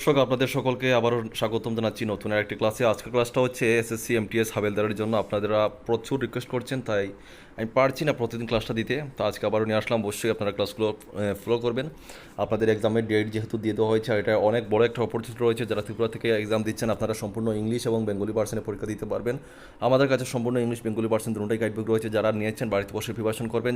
দর্শক, আপনাদের সকলকে আবারও স্বাগতম জানাচ্ছি নতুন আরেকটি ক্লাসে। আজকের ক্লাসটা হচ্ছে এসএসসি এমটিএস হাবেলদারের জন্য। আপনারা প্রচুর রিকোয়েস্ট করছেন, তাই আমি পারছি না প্রতিদিন ক্লাসটা দিতে। তো আজকে আবারও নিয়ে আসলাম। অবশ্যই আপনারা ক্লাসগুলো ফলো করবেন। আপনাদের এক্সামের ডেট যেহেতু দিয়ে দেওয়া হয়েছে এটা অনেক বড় একটা অপরচুনিটি রয়েছে। যারা ত্রিপুরা থেকে এক্সাম দিচ্ছেন, আপনারা সম্পূর্ণ ইংলিশ এবং বেঙ্গলি ভার্সনে পরীক্ষা দিতে পারবেন। আমাদের কাছে সম্পূর্ণ ইংলিশ বেঙ্গলি ভার্সন দুটোই গাইডবুক রয়েছে। যারা নিয়েছেন, বাড়িতে বসে প্রিপারেশন করবেন।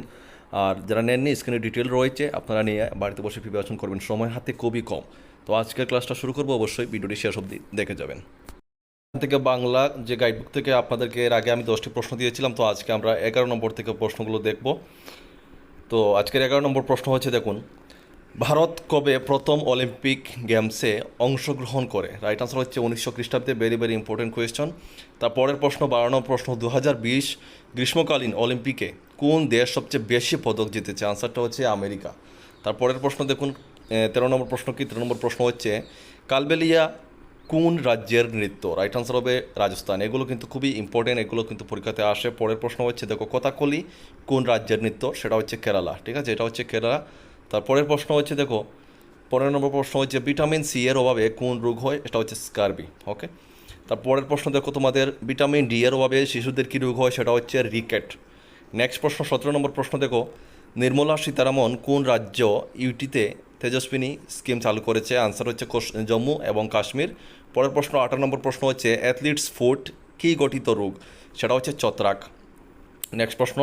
আর যারা নেননি স্ক্রিনে ডিটেল রয়েছে, আপনারা নিয়ে বাড়িতে বসে প্রিপারেশন করবেন। সময় হাতে খুবই কম। তো আজকের ক্লাসটা শুরু করব অবশ্যই, ভিডিওটি শেষ অবধি দেখে যাবেন। থেকে বাংলা যে গাইডবুক থেকে আপনাদেরকে এর আগে আমি দশটি প্রশ্ন দিয়েছিলাম, তো আজকে আমরা এগারো নম্বর থেকে প্রশ্নগুলো দেখব। তো আজকের এগারো নম্বর প্রশ্ন হচ্ছে, দেখুন, ভারত কবে প্রথম অলিম্পিক গেমসে অংশগ্রহণ করে? রাইট আনসার হচ্ছে উনিশশো খ্রিস্টাব্দে ভেরি ভেরি ইম্পর্টেন্ট কোয়েশ্চন তারপরের প্রশ্ন, বারো নম্বর প্রশ্ন দু হাজার বিশ গ্রীষ্মকালীন অলিম্পিকে কোন দেশ সবচেয়ে বেশি পদক জিতেছে? আনসারটা হচ্ছে আমেরিকা। তারপরের প্রশ্ন, দেখুন তেরো নম্বর প্রশ্ন কি? তেরো নম্বর প্রশ্ন হচ্ছে, কালবেলিয়া কোন রাজ্যের নৃত্য? রাইট আনসার হবে রাজস্থান। এগুলো কিন্তু খুবই ইম্পর্টেন্ট এগুলো কিন্তু পরীক্ষাতে আসে। পরের প্রশ্ন হচ্ছে, দেখো কথাকলি কোন রাজ্যের নৃত্য? সেটা হচ্ছে কেরালা, ঠিক আছে? এটা হচ্ছে কেরালা। তারপরের প্রশ্ন হচ্ছে, দেখো পনেরো নম্বর প্রশ্ন হচ্ছে, ভিটামিন সি এর অভাবে কোন রোগ হয়? এটা হচ্ছে স্কারবি ওকে তারপরের প্রশ্ন, দেখো, তোমাদের ভিটামিন ডি এর অভাবে শিশুদের কী রোগ হয়? সেটা হচ্ছে রিকেট। নেক্সট প্রশ্ন, সতেরো নম্বর প্রশ্ন, দেখো, নির্মলা সীতারামন কোন রাজ্য ইউটিতে তেজস্বিনী স্কিম চালু করেছে। আনসার হচ্ছে জম্মু এবং কাশ্মীর। পরের প্রশ্ন, আঠারো নম্বর প্রশ্ন হচ্ছে অ্যাথলিটস ফুট কী গঠিত রোগ? সেটা হচ্ছে ছত্রাক। নেক্সট প্রশ্ন,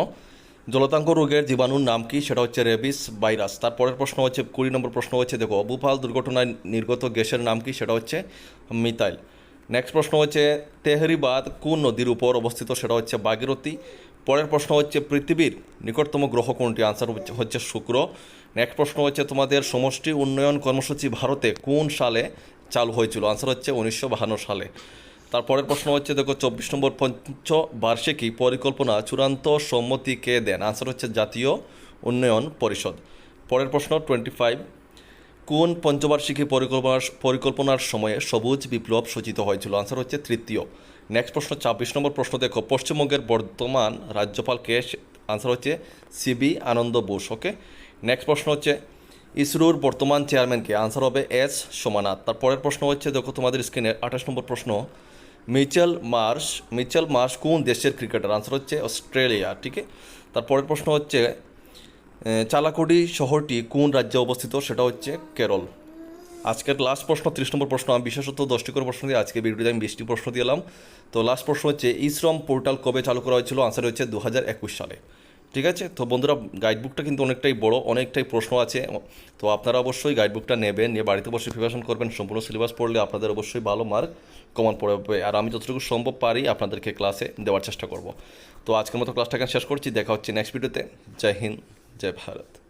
জলতাঙ্ক রোগের জীবাণুর নাম কি? সেটা হচ্ছে রেবিস ভাইরাস তারপরের প্রশ্ন হচ্ছে, কুড়ি নম্বর প্রশ্ন হচ্ছে, দেখো ভূপাল দুর্ঘটনায় নির্গত গ্যাসের নাম কি? সেটা হচ্ছে মিতাইল নেক্সট প্রশ্ন হচ্ছে, তেহরিবাদ কোন নদীর উপর অবস্থিত? সেটা হচ্ছে ভাগীরথী পরের প্রশ্ন হচ্ছে, পৃথিবীর নিকটতম গ্রহ কোনটি? আনসার হচ্ছে- শুক্র। নেক্সট প্রশ্ন হচ্ছে, তোমাদের সমষ্টি উন্নয়ন কর্মসূচি ভারতে কোন সালে চালু হয়েছিল? আনসার হচ্ছে, উনিশশো বাহান্ন সালে। তারপরের প্রশ্ন হচ্ছে, দেখো, চব্বিশ নম্বর পঞ্চ বার্ষিকী পরিকল্পনা চূড়ান্ত সম্মতি কে দেন? আনসার হচ্ছে, জাতীয় উন্নয়ন পরিষদ। পরের প্রশ্ন টোয়েন্টি ফাইভ কোন পঞ্চবার্ষিকী পরিকল্পনার পরিকল্পনার সময়ে সবুজ বিপ্লব সূচিত হয়েছিল? আনসার হচ্ছে তৃতীয়। নেক্সট প্রশ্ন, ছাব্বিশ নম্বর প্রশ্ন দেখো। পশ্চিমবঙ্গের বর্তমান রাজ্যপাল কে আনসার হচ্ছে CV Ananda Bose okay next প্রশ্ন হচ্ছে ইসরোর বর্তমান চেয়ারম্যানকে আনসার হবে এস সোমানাথ। তারপরের প্রশ্ন হচ্ছে, দেখো তোমাদের স্ক্রিনে আঠাশ নম্বর প্রশ্ন। মিচেল মার্শ মিচেল মার্শ কোন দেশের ক্রিকেটার আনসার হচ্ছে অস্ট্রেলিয়া ঠিক তারপরের প্রশ্ন হচ্ছে চালাকুডি শহরটি কোন রাজ্যে অবস্থিত সেটা হচ্ছে কেরল। আজকের লাস্ট প্রশ্ন, ত্রিশ নম্বর প্রশ্ন, আমি বিশেষত দশটি করে প্রশ্ন দিয়ে আজকে ভিডিওতে আমি বিশটি প্রশ্ন দিলাম তো লাস্ট প্রশ্ন হচ্ছে, ই শ্রম পোর্টাল কবে চালু করা হয়েছিল? আনসার হচ্ছে দু হাজার একুশ সালে। ঠিক আছে? তো বন্ধুরা গাইডবুকটা কিন্তু অনেকটাই বড়, অনেকটাই প্রশ্ন আছে। তো আপনারা অবশ্যই গাইডবুকটা নেবেন, নিয়ে বাড়িতে বসে প্রিপারেশন করবেন, সম্পূর্ণ সিলেবাস পড়লে আপনাদের অবশ্যই ভালো মার্ক কমন পড়বে। আর আমি যতটুকু সম্ভব পারি, আপনাদেরকে ক্লাসে দেওয়ার চেষ্টা করব। তো আজকের মতো ক্লাসটা শেষ করছি, দেখা হচ্ছে নেক্সট ভিডিওতে জয় হিন্দ। জয় ভারত